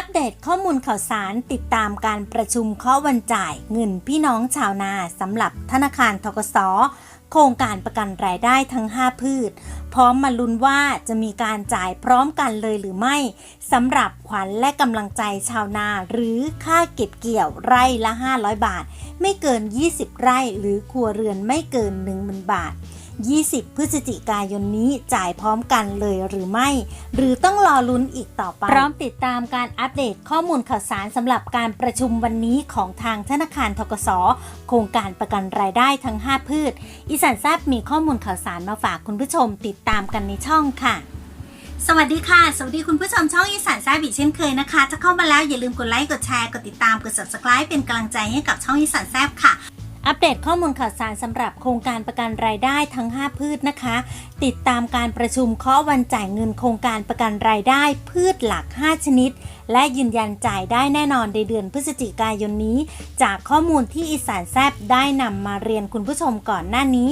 อัปเดตข้อมูลข่าวสารติดตามการประชุมข้อวันจ่ายเงินพี่น้องชาวนาสำหรับธนาคารทกสโครงการประกันรายได้ทั้ง 5 พืช พร้อมมาลุ้นว่าจะมีการจ่ายพร้อมกันเลยหรือไม่สำหรับขวัญและกำลังใจชาวนา หรือค่าเก็บเกี่ยวไร่ละ 500 บาท ไม่เกิน 20 ไร่หรือครัวเรือนไม่เกิน 10,000 บาท 20 พฤศจิกายนนี้จ่ายพร้อมกันเลยหรือไม่ หรือต้องรอลุ้นอีกต่อไป พร้อมติดตามการอัปเดตข้อมูลข่าวสารสำหรับการประชุมวันนี้ของทางธนาคารทกส โครงการประกันรายได้ทั้ง 5 พืช อีสานแซบมีข้อมูลข่าวสารมาฝากคุณผู้ชมติดตามกันในช่องค่ะสวัสดีค่ะ สวัสดีคุณผู้ชมช่องอีสานแซบอีกเช่นเคยนะคะ ถ้าเข้ามาแล้วอย่าลืมกดไลค์ กดแชร์ กดติดตาม กด subscribe เป็นกำลังใจให้กับช่องอีสานแซบค่ะ อัปเดตข้อมูลข่าวสารสำหรับโครงการประกันรายได้ทั้ง 5 พืชนะคะ ติดตามการประชุมเคาะวันจ่ายเงินโครงการประกันรายได้พืชหลัก 5 ชนิด และยืนยันจ่ายได้แน่นอนในเดือนพฤศจิกายนนี้ จากข้อมูลที่อีสานแซบได้นำมาเรียนคุณผู้ชมก่อนหน้านี้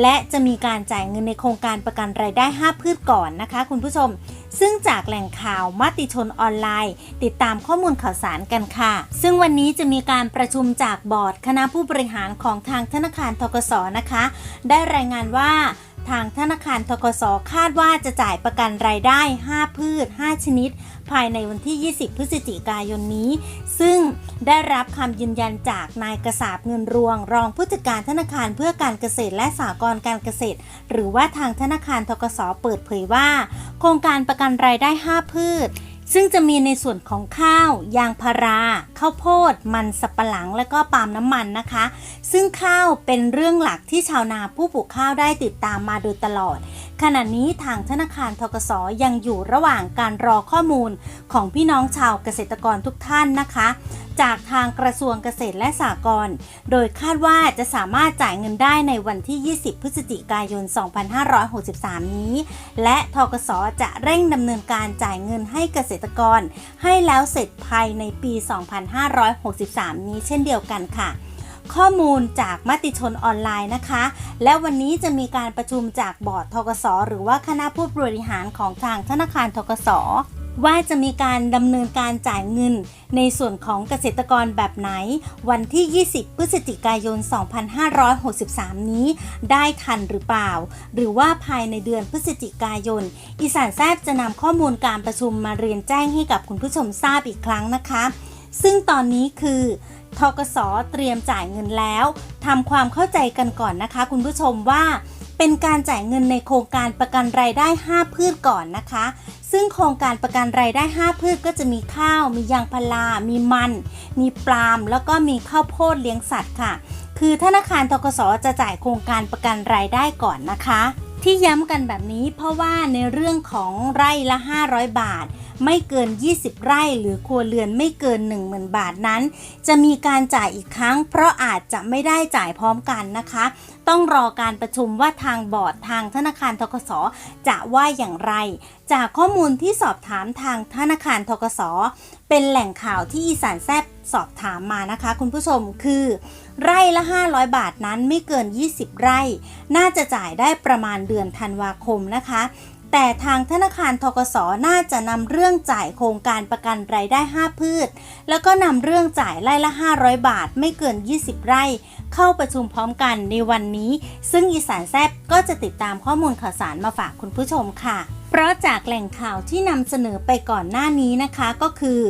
และจะมีการจ่ายเงินในโครงการประกันรายได้ 5 พืชก่อนนะคะ คุณผู้ชม ซึ่งจากแหล่งข่าวมติชนออนไลน์ ติดตามข้อมูลข่าวสารกันค่ะ ซึ่งวันนี้จะมีการประชุมจากบอร์ดคณะผู้บริหารของทางธนาคารทกสนะคะ ได้รายงานว่า ทางธนาคารทกสคาดว่าจะจ่ายประกันรายได้ 5 พืช 5 ชนิด ภายในวันที่ 20 พฤศจิกายนนี้ ซึ่งได้รับคำยืนยันจากนายกระสาบเงินรวง รองผู้จัดการธนาคารเพื่อการเกษตรและสหกรณ์การเกษตร หรือว่าทางธนาคารทกสเปิดเผยว่า โครงการประกันรายได้ 5 พืช ซึ่งจะมีในส่วนของข้าว ยางพารา ข้าวโพด มันสับปะหลัง และก็ปาล์มน้ำมันนะคะ ซึ่งข้าวเป็นเรื่องหลักที่ชาวนาผู้ปลูกข้าวได้ติดตามมาโดยตลอด ขณะนี้ทางธนาคารทกสยังอยู่ระหว่างการรอข้อมูลของพี่น้องชาวเกษตรกรทุกท่านนะคะ จากทางกระทรวงเกษตรและสหกรณ์โดยคาดว่าจะสามารถจ่ายเงินได้ในวันที่ 20 พฤศจิกายน 2563 นี้ และทกสจะเร่งดำเนินการจ่ายเงินให้เกษตรกร ให้แล้วเสร็จภายในปี 2563 นี้เช่นเดียวกันค่ะ ข้อมูลจากมติชนออนไลน์นะคะ และวันนี้จะมีการประชุมจากบอร์ดทกสหรือว่าคณะผู้บริหารของทางธนาคารทกสว่าจะมีการดำเนินการจ่ายเงิน ในส่วนของเกษตรกรแบบไหน วันที่ 20 พฤศจิกายน 2563 นี้ ได้ทันหรือเปล่า หรือว่าภายในเดือนพฤศจิกายน อีสานแซบจะนำข้อมูลการประชุมมาเรียนแจ้งให้กับคุณผู้ชมทราบอีกครั้งนะคะ ซึ่งตอนนี้คือทกสเตรียมจ่ายเงินแล้วทำความเข้าใจกันก่อนนะคะ คุณผู้ชมว่า เป็นการจ่ายเงินในโครงการประกันรายได้ 5 พืชก่อนนะคะ ซึ่งโครงการประกันรายได้ 5 พืชก็จะมีข้าว มียางพารา มีมัน มีปาล์มแล้วก็มีข้าวโพดเลี้ยงสัตว์ค่ะ คือธนาคารทกสจะจ่ายโครงการประกันรายได้ก่อนนะคะ ที่ย้ำกันแบบนี้เพราะว่าในเรื่องของไร่ละ 500 บาท ไม่เกิน 20 ไร่หรือครัวเรือนไม่เกิน 10,000 บาทนั้น จะมีการจ่ายอีกครั้ง เพราะอาจจะไม่ได้จ่ายพร้อมกันนะคะ ต้องรอการประชุมว่าทางบอร์ดทางธนาคารทกสจะว่าอย่างไร จากข้อมูลที่สอบถามทางธนาคารทกสเป็นแหล่งข่าวที่อีสานแซบสอบถามมานะคะ คุณผู้ชมคือ ไร่ละ 500 บาทนั้นไม่เกิน 20 ไร่ น่าจะจ่ายได้ประมาณเดือนธันวาคมนะคะ แต่ทางธนาคารทกสน่าจะนำเรื่องจ่ายโครงการประกันรายได้ 5 พืช แล้วก็นำเรื่องจ่ายไร่ละ 500 บาทไม่เกิน 20 ไร่ เข้าประชุมพร้อมกันในวันนี้ ซึ่งอีสานแซบก็จะติดตามข้อมูลข่าวสารมาฝากคุณผู้ชมค่ะ เพราะจากแหล่งข่าวที่นำเสนอไปก่อนหน้านี้นะคะก็คือ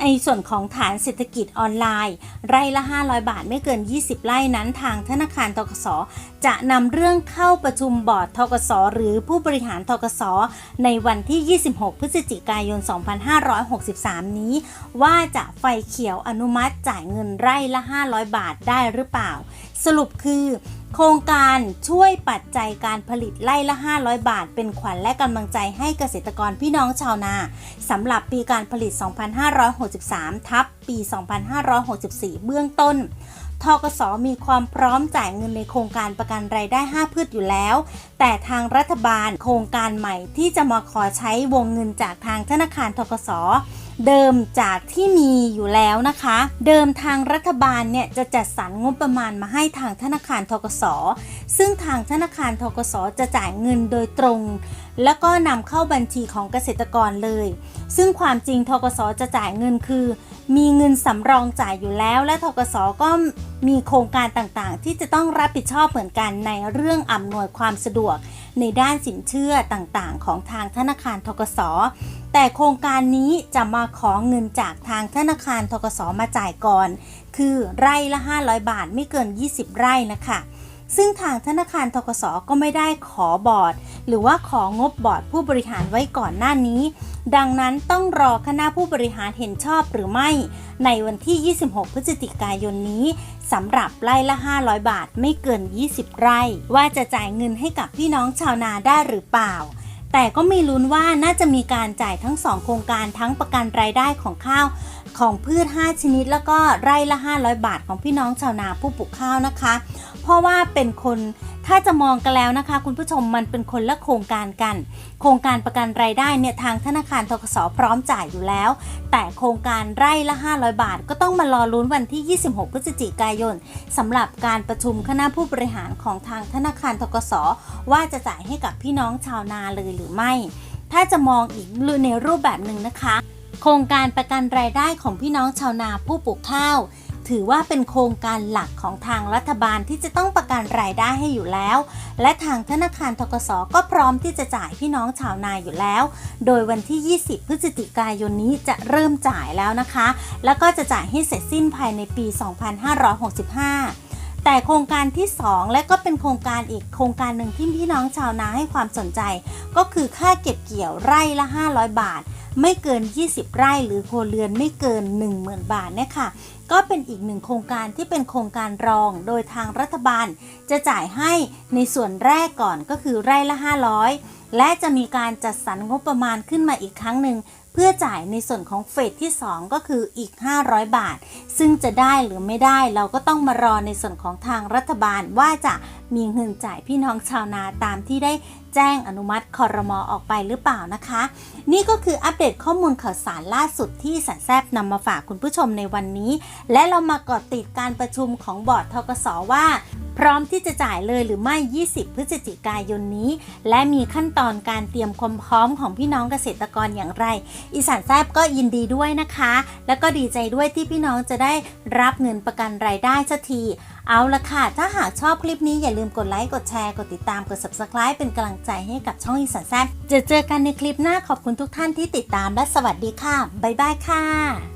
ในส่วนของฐานเศรษฐกิจออนไลน์ ไร่ละ 500 บาทไม่เกิน 20 ไร่นั้นทางธนาคารทกสจะนำเรื่องเข้าประชุมบอร์ดทกสหรือผู้บริหารทกสในวันที่ 26 พฤศจิกายน 2563 นี้ ว่าจะไฟเขียวอนุมัติจ่ายเงินไร่ละ 500 บาทได้หรือเปล่า สรุปคือ โครงการช่วยปัจจัยการผลิตไร่ละ 500 บาท เป็นขวัญและกำลังใจให้เกษตรกรพี่น้องชาวนาสำหรับปีการผลิต 2563 ทับปี 2564 เบื้องต้นทกสมีความพร้อมจ่ายเงินในโครงการประกันรายได้ 5 พืชอยู่แล้ว แต่ทางรัฐบาลโครงการใหม่ที่จะมาขอใช้วงเงินจากทางธนาคารทกส เดิมจากที่มีอยู่แล้วนะคะ เดิมทางรัฐบาลเนี่ยจะจัดสรรงบประมาณมาให้ทางธนาคารทกส ซึ่งทางธนาคารทกส จะจ่ายเงินโดยตรง แล้วก็นำเข้าบัญชีของเกษตรกรเลย ซึ่งความจริงทกส จะจ่ายเงินคือ มีเงินสำรองจ่ายอยู่แล้ว และทกส ก็มีโครงการต่างๆ ที่จะต้องรับผิดชอบเหมือนกันในเรื่องอำนวยความสะดวก ในด้านสินเชื่อต่างๆ ของทางธนาคารทกส แต่โครงการนี้จะมาขอเงินจากทางธนาคารทกสมาจ่ายก่อน คือไร่ละ 500 บาทไม่เกิน 20 ไร่นะคะซึ่งทางธนาคารทกสก็ไม่ได้ขอบอร์ด หรือว่าของบบอร์ดผู้บริหารไว้ก่อนหน้านี้ ดังนั้นต้องรอคณะผู้บริหารเห็นชอบหรือไม่ ในวันที่ 26 พฤศจิกายนนี้สำหรับไร่ละ 500 บาทไม่เกิน 20 ไร่ ว่าจะจ่ายเงินให้กับพี่น้องชาวนาได้หรือเปล่า แต่ก็มีลุ้นว่าน่าจะมีการจ่ายทั้ง 2 โครงการทั้งประกันรายได้ของข้าว ของพืช 5 ชนิด แล้วก็ไร่ละ 500 บาทของพี่น้องชาวนาผู้ปลูกข้าวนะคะ เพราะว่าเป็นคนถ้าจะมองกันแล้วนะคะ คุณผู้ชมมันเป็นคนละโครงการกัน โครงการประกันรายได้เนี่ยทางธนาคารทกสพร้อมจ่ายอยู่แล้ว แต่โครงการไร่ละ 500 บาท ก็ต้องมารอลุ้นวันที่ 26 พฤศจิกายนสำหรับการประชุมคณะผู้บริหารของทางธนาคารทกสว่าจะจ่ายให้กับพี่น้องชาวนาเลยหรือไม่ ถ้าจะมองอีกในรูปแบบหนึ่งนะคะ โครงการประกันรายได้ของพี่น้องชาวนาผู้ปลูกข้าว ถือว่าเป็นโครงการหลักของทางรัฐบาลที่จะต้องประกันรายได้ให้อยู่แล้ว และทางธนาคารทกสก็พร้อมที่จะจ่ายพี่น้องชาวนาอยู่แล้ว โดยวันที่ 20 พฤศจิกายนนี้จะเริ่มจ่ายแล้วนะคะ แล้วก็จะจ่ายให้เสร็จสิ้นภายในปี 2565 แต่โครงการที่ 2 และก็เป็นโครงการอีกโครงการหนึ่งที่พี่น้องชาวนาให้ความสนใจ ก็คือค่าเก็บเกี่ยวไร่ละ 500 บาท ไม่เกิน 20 ไร่หรือครัวเรือนไม่เกิน 10,000 บาทเนี่ยค่ะก็เป็นอีกหนึ่งโครงการที่เป็นโครงการรอง โดยทางรัฐบาล จะจ่ายให้ในส่วนแรกก่อนก็คือไร่ละ 500 และจะมีการจัดสรรงบประมาณขึ้นมาอีกครั้งหนึ่ง พื่อจ่ายในส่วนของเฟสที่ 2 ก็คืออีก 500 บาท ซึ่งจะได้หรือไม่ได้เราก็ต้องมารอในส่วนของทางรัฐบาลว่าจะมีเงินจ่ายพี่น้องชาวนาตามที่ได้แจ้งอนุมัติคอรมอออกไปหรือเปล่านะคะ นี่ก็คืออัปเดตข้อมูลข่าวสารล่าสุดที่สันแซบนำมาฝากคุณผู้ชมในวันนี้ และเรามากดติดการประชุมของบอร์ดทกสว่า พร้อมที่จะจ่ายเลยหรือไม่ 20 พฤศจิกายนนี้ และมีขั้นตอนการเตรียมความพร้อมของพี่น้องเกษตรกรอย่างไร อีสานแซบก็ยินดีด้วยนะคะ แล้วก็ดีใจด้วยที่พี่น้องจะได้รับเงินประกันรายได้สักทีเอาละค่ะ ถ้าหากชอบคลิปนี้อย่าลืมกดไลค์ กดแชร์ กดติดตาม กด subscribe เป็นกำลังใจให้กับช่องอีสานแซบจะเจอกันในคลิปหน้าขอบคุณทุกท่านที่ติดตามและสวัสดีค่ะ บ๊ายบายค่ะ